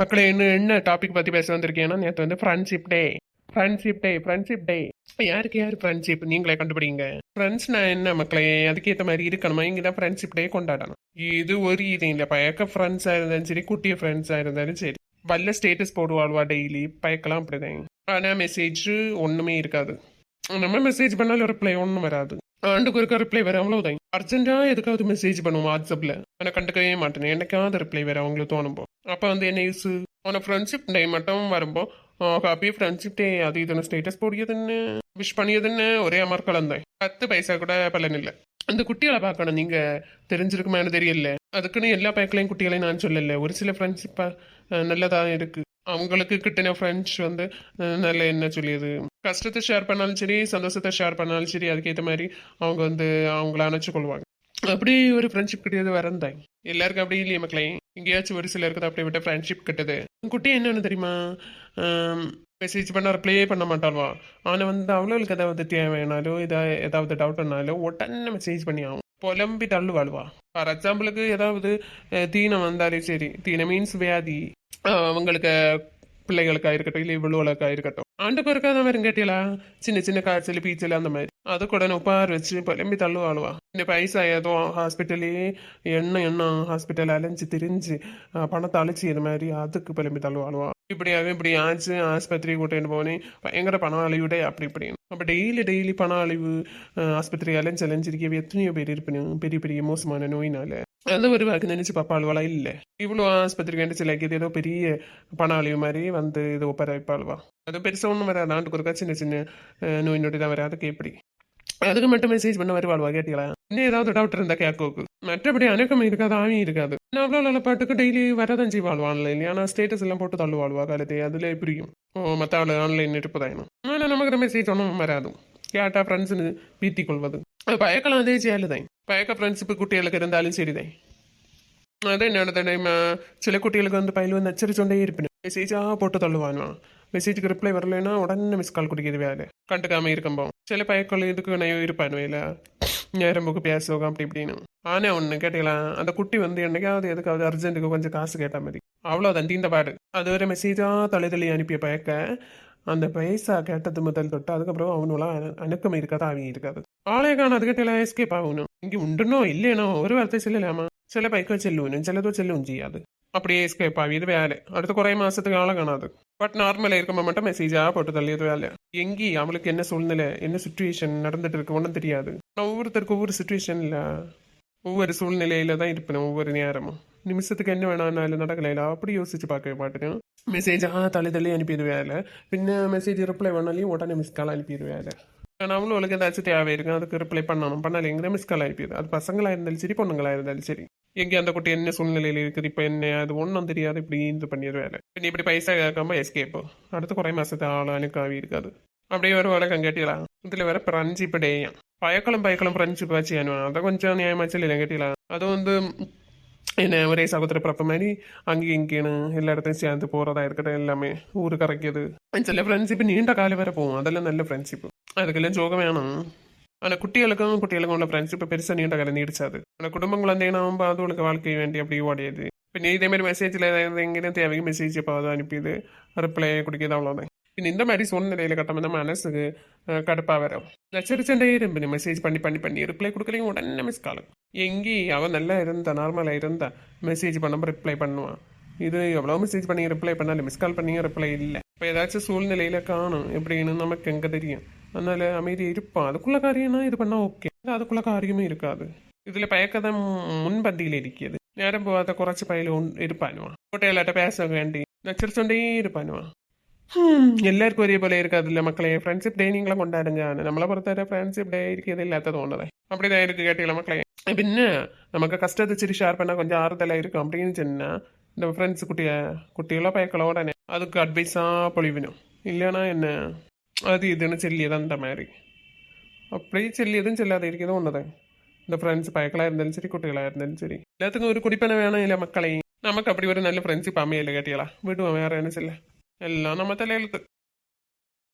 மக்களே இன்னும் என்ன டாபிக் பற்றி பேச வந்திருக்கீங்கன்னா நேற்று வந்து friendship day friendship day friendship day இப்போ யாருக்கு யார் ஃப்ரெண்ட்ஷிப் நீங்களே கண்டுபிடிங்க. ஃப்ரெண்ட்ஸ்னா என்ன மக்களே? அதுக்கேற்ற மாதிரி இருக்கணுமா? இங்கே தான் ஃப்ரெண்ட்ஷிப் டே கொண்டாடணும். இது ஒரு இது இல்லை. பயக்க ஃப்ரெண்ட்ஸாக இருந்தாலும் சரி குட்டிய ஃப்ரெண்ட்ஸாக இருந்தாலும் சரி. வல்ல ஸ்டேட்டஸ் போடுவாள்வா டெய்லி பயக்கலாம் அப்படிதான். ஆனால் மெசேஜ் ஒன்றுமே இருக்காது. நம்ம மெசேஜ் பண்ணாலும் ரிப்ளை ஒன்றும் வராது. ஆண்டுக்கு இருக்க ரிப்ளை வர அவ்வளோதான் அர்ஜென்ட்டாக எதுக்காவது மெசேஜ் பண்ணுவோம் வாட்ஸ்அப்பில் ஆனால் கண்டுக்கவே மாட்டேன். எனக்காவது ரிப்ளை வர அவங்களுக்கு தோணும்போ அப்போ வந்து என்ன யூஸ் உன ஃப்ரெண்ட்ஷிப் டே மட்டும் வரும்போ ஹாப்பி ஃப்ரெண்ட்ஷிப் டே அது இதுன்னு ஸ்டேட்டஸ் போடியதுன்னு விஷ் பண்ணியதுன்னு ஒரே அமர் கலந்தேன் பத்து பைசா கூட பலன் இல்லை. அந்த குட்டிகளை பார்க்கணும் நீங்க தெரிஞ்சிருக்குமான்னு தெரியல. அதுக்குன்னு எல்லா பேக்களையும் குட்டிகளையும் நான் சொல்லலை. ஒரு சில ஃப்ரெண்ட்ஷிப்பா நல்லதா இருக்கு. அவங்களுக்கு கிட்டின ஃப்ரெண்ட்ஸ் வந்து நல்ல என்ன சொல்லியது? கஷ்டத்தை ஷேர் பண்ணாலும் சரி சந்தோஷத்தை ஷேர் பண்ணாலும் சரி அதுக்கேற்ற மாதிரி அவங்க வந்து அவங்கள அணைச்சு கொள்வாங்க. அப்படி ஒரு ஃப்ரெண்ட்ஷிப் கிடையாது வரந்தாய் எல்லாருக்கும் அப்படி இல்லையே மக்களே? எங்கேயாச்சும் ஒரு சிலருக்கு தான் அப்படியே விட்ட ஃப்ரெண்ட்ஷிப் கிட்டது. குட்டி என்னன்னு தெரியுமா? மெசேஜ் பண்ண ரிப்ளையே பண்ண மாட்டாள்வா. ஆனால் வந்து அவளுக்கு ஏதாவது தேவைனாலோ இதா ஏதாவது டவுட்னாலோ உடனே மெசேஜ் பண்ணி ஆகும் புலம்பி தள்ளுவாள்வா. ஃபார் எக்ஸாம்பிளுக்கு ஏதாவது தீனம் வந்தாலே சரி. தீனம் மீன்ஸ் வியாதி. அவங்களுக்கு பிள்ளைகளுக்காக இருக்கட்டும் இல்லை இவ்வளவுக்கா இருக்கட்டும். ஆண்டுக்கு ஒருக்கா தான் வரும் கேட்டீங்களா சின்ன சின்ன காய்ச்சல் பீச்சல் அந்த மாதிரி. அது கூட உப்பார் வச்சு புலம்பி தள்ளுவாளுவா. இந்த பைசா ஏதோ ஹாஸ்பிட்டலே என்ன என்ன ஹாஸ்பிட்டல் அலைஞ்சு திரிஞ்சு பணத்தை அழிச்சு இது மாதிரி அதுக்கு புலம்பி தள்ளுவாளுவா. இப்படியாவே இப்படி ஆச்சு ஆஸ்பத்திரி கூட்டிட்டு போனேன். பயங்கர பணம் அழிவுடே அப்படி இப்படின்னு. அப்போ டெய்லி டெய்லி பணம் அழிவு ஆஸ்பத்திரி அலைஞ்சு அலைஞ்சிருக்கவே எத்தனையோ பேர் இருப்பினும் பெரிய பெரிய மோசமான நோயினால. அந்த ஒரு வாக்கு நினைச்சு பாப்பாளுவலா இல்லை. இவ்வளோ ஆஸ்பத்திரிக்கு வேண்டி சில ஏதோ பெரிய பண அழிவு மாதிரி வந்து இது ஒப்பர அது பெருசாக ஒன்றும் வராது. ஆண்டுக்கு ஒருக்கா சின்ன சின்ன நோய் நொடி தான் வராதுக்கு எப்படி? அதுக்கு மட்டும் மெசேஜ் பண்ண வருவாள்வா கேட்டீங்களா? இன்னும் ஏதாவது டவுட் இருந்தா கேக்கோக்கு மற்றபடி அணக்கம் இருக்காது ஆவி இருக்காது. நான் அவ்வளோ நல்ல பாட்டுக்கு டெய்லி வரதான் செய்வாள் ஆன்லைன் ஆனால் ஸ்டேட்டஸ் எல்லாம் போட்டு தள்ளுவாள்வா காலத்தை அதுல புரியும் ஓ மற்ற ஆள் ஆன்லைன் இருப்பதாயினும் ஆனால் நமக்கு மெசேஜ் ஒன்றும் வராது. கேட்டா ஃப்ரெண்ட்ஸ்னு பீத்தி கொள்வது அது பயக்கலாம் அதே செய்யலுதான் பயக்க ஃப்ரெண்ட்ஸ் இப்போ குட்டிகளுக்கு இருந்தாலும் சரிதான் அது என்னோட டைம் சில குட்டிகளுக்கு வந்து பயில் வந்து எச்சரிச்சோண்டே இருப்பேன். மெசேஜாக போட்டு தள்ளுவானுவா. மெசேஜுக்கு ரிப்ளை வரலைன்னா உடனே மிஸ் கால் குடிக்கிறது வேலை. கண்டுக்காம இருக்கம்போ சில பயக்கள் இதுக்கு நான் இருப்பானுவேல ரொம்ப பேச சோகம் அப்படி இப்படின்னு. ஆனே ஒன்று கேட்டீங்களேன் அந்த குட்டி வந்து என்னைக்காவது எதுக்காவது அர்ஜென்ட்டுக்கு கொஞ்சம் காசு கேட்ட மாதிரி அவ்வளோ தன் தீந்த பாடு. அது ஒரு மெசேஜாக தலை தள்ளி அனுப்பிய பயக்க அந்த பைசா கேட்டது முதல் தொட்டு அதுக்கப்புறம் அவனுலாம் அணுக்கம் இருக்காது அவங்க இருக்காது. ஆளே காணும் அதுக்கிட்ட எஸ்கேப் ஆகணும். இங்கே உண்டுனோ இல்லையனோ ஒரு வார்த்தை சொல்லலாமா? சில பைக்கோ செல்லுவனும் சிலதோ செல்லும் செய்யாது. அப்படியே எஸ்கேப் ஆகி இது வேலை அடுத்து குறை மாசத்துக்கு ஆள காணாது பட் நார்மலா இருக்கும்போது மட்டும் மெசேஜா போட்டு தள்ளியது வேலை எங்கி அவளுக்கு என்ன சூழ்நிலை என்ன சுச்சுவேஷன் நடந்துட்டு இருக்கு ஒன்றும் தெரியாது நான் ஒவ்வொருத்தருக்கும் ஒவ்வொரு சுச்சுவேஷன்ல ஒவ்வொரு சூழ்நிலையில தான் இருப்பேன் ஒவ்வொரு நேரமும் நிமிஷத்துக்கு என்ன வேணாலும் நடக்கலையில அப்படி யோசிச்சு பார்க்க மாட்டேன் ஆ தள்ளி தள்ளி அனுப்பியது வேலை பின்ன மெசேஜ் ரிப்ளை பண்ணாலையும் உடனே மிஸ் கால் அனுப்பியது வேலை ஆனால் அவங்களுக்கு ஏதாச்சும் தேவை இருக்கும் அதுக்கு ரிப்ளை பண்ணணும் பண்ணலைங்கிற மிஸ் கால் அனுப்பியது அது பசங்களாக இருந்தாலும் சரி பொண்ணுங்களாக இருந்தாலும் சரி எங்கே அந்த குட்டி என்ன சூழ்நிலையில் இருக்குது? இப்போ என்ன? அது ஒன்றும் தெரியாது. இப்படி இது பண்ணிடு வேலை. பின்ன இப்படி பைசா கேட்காம எஸ்கேப்பு அடுத்த குறை மாசத்து ஆள் அனுக்காவி இருக்காது. அப்படியே ஒரு வேலை கேட்டீங்களா? இதில் வேற பிரஞ்சு ஃப்ரெண்ட்ஷிப் டேயும் பயக்களும் பயக்களும் பிரஞ்சு பாச்சு அனுவான் அதை கொஞ்சம் நியாயமாச்சு இல்லை கேட்டீங்களா? அது வந்து என்ன ஒரே சகோதர பிறப்ப மாதிரி அங்கேயும் இங்கேன்னு எல்லா இடத்தையும் சேர்ந்து போகிறதா இருக்கட்டும் எல்லாமே. ஊரு கரைக்கிறது சில ஃப்ரெண்ட்ஷிப் நீண்ட காலம் வரை போகும். அதெல்லாம் நல்ல ஃப்ரெண்ட்ஷிப் அதுக்கெல்லாம் ஜோகம் வேணும். ஆனால் குட்டிகளுக்கும் குட்டிகளுக்கும் உள்ள ஃப்ரெண்ட்ஷிப் பெருசாக நீண்ட காலம் நீடிச்சாது ஆனால் குடும்பம் குழந்தைனாவும் அதுகளுக்கு வாழ்க்கை வேண்டி அப்படி ஓடியது പിന്നെ இதே மாதிரி மெசேஜில் எங்கேயும் தேவைக்கு மெசேஜ் இப்போ அதை அனுப்பியது ரிப்ளை குடிக்கிறது அவ்வளோதான் പിന്നെ இந்த மாதிரி சூழ்நிலையில் கட்டமாக நம்ம மனசுக்கு கடுப்பாக வரும் நச்சரிச்சண்டே இரும்பு மெசேஜ் பண்ணி பண்ணி பண்ணி ரிப்ளை கொடுக்கலையும் உடனே மிஸ் காலம் எங்கே அவன் நல்லா இருந்தா நார்மலாக இருந்தா மெசேஜ் பண்ணாமல் ரிப்ளை பண்ணுவான் இது எவ்வளோ மெசேஜ் பண்ணி ரிப்ளை பண்ணாலும் மிஸ் கால் பண்ணி ரிப்ளை இல்லை இப்போ ஏதாச்சும் சூழ்நிலையில காணும் எப்படின்னு நமக்கு எங்கே தெரியும் அதனால அமைதி இருப்பான் அதுக்குள்ள காரியம்னா இது பண்ணால் ஓகே அதுக்குள்ள காரியமும் இருக்காது இதில் பயக்கதான் முன்பந்தியில் இருக்கிறது നേരം പോവാത്ത കുറച്ച് പയ്യിൽ ഇരുപ്പാനുവാ കുട്ടികളായിട്ട് പേസ വേണ്ടി നച്ചരിച്ചോണ്ടേ ഇരുപ്പാനുവാ എല്ലാവർക്കും ഒരേപോലെ இருக்காதுல்ல மக்களே ஃப்ரெண்ட்ஷிப் டே நீங்களும் கொண்டாடுங்க നമ്മളെ പുറത്തുവരെ ഫ്രണ്ട്ഷിപ്പ് டே இருக்கிறது இல்லாத தோணுதே அப்படிதான் இருக்கு கேட்டீங்களா மக்களே பின்ன நமக்கு கஷ்டத்தை சரி ஷேர் பண்ணா கொஞ்சம் ஆறுதலா இருக்கும் அப்படின்னு சொன்னா இந்த ஃப்ரெண்ட்ஸ் குட்டிய குட்டிகளோ பயக்களோ உடனே அதுக்கு அட்வைஸா பொழிவினும் இல்லைன்னா என்ன அது இதுன்னு செல்லியது அந்த மாதிரி அப்படியே செல்லியதும் செல்லாத இருக்கிறதும் ஒன்று இந்த ஃப்ரெண்ட்ஸ் பயக்களாக இருந்தாலும் சரி குட்டிகளாக இருந்தாலும் சரி எல்லாத்துக்கும் ஒரு குடிப்பனை வேணும் இல்லை மக்களையும் நமக்கு அப்படி ஒரு நல்ல ஃப்ரெண்ட்ஷிப் அமையல கேட்டியலா விடுவோம் வேற என்ன செல்ல எல்லாம் நம்ம தலையெழுத்து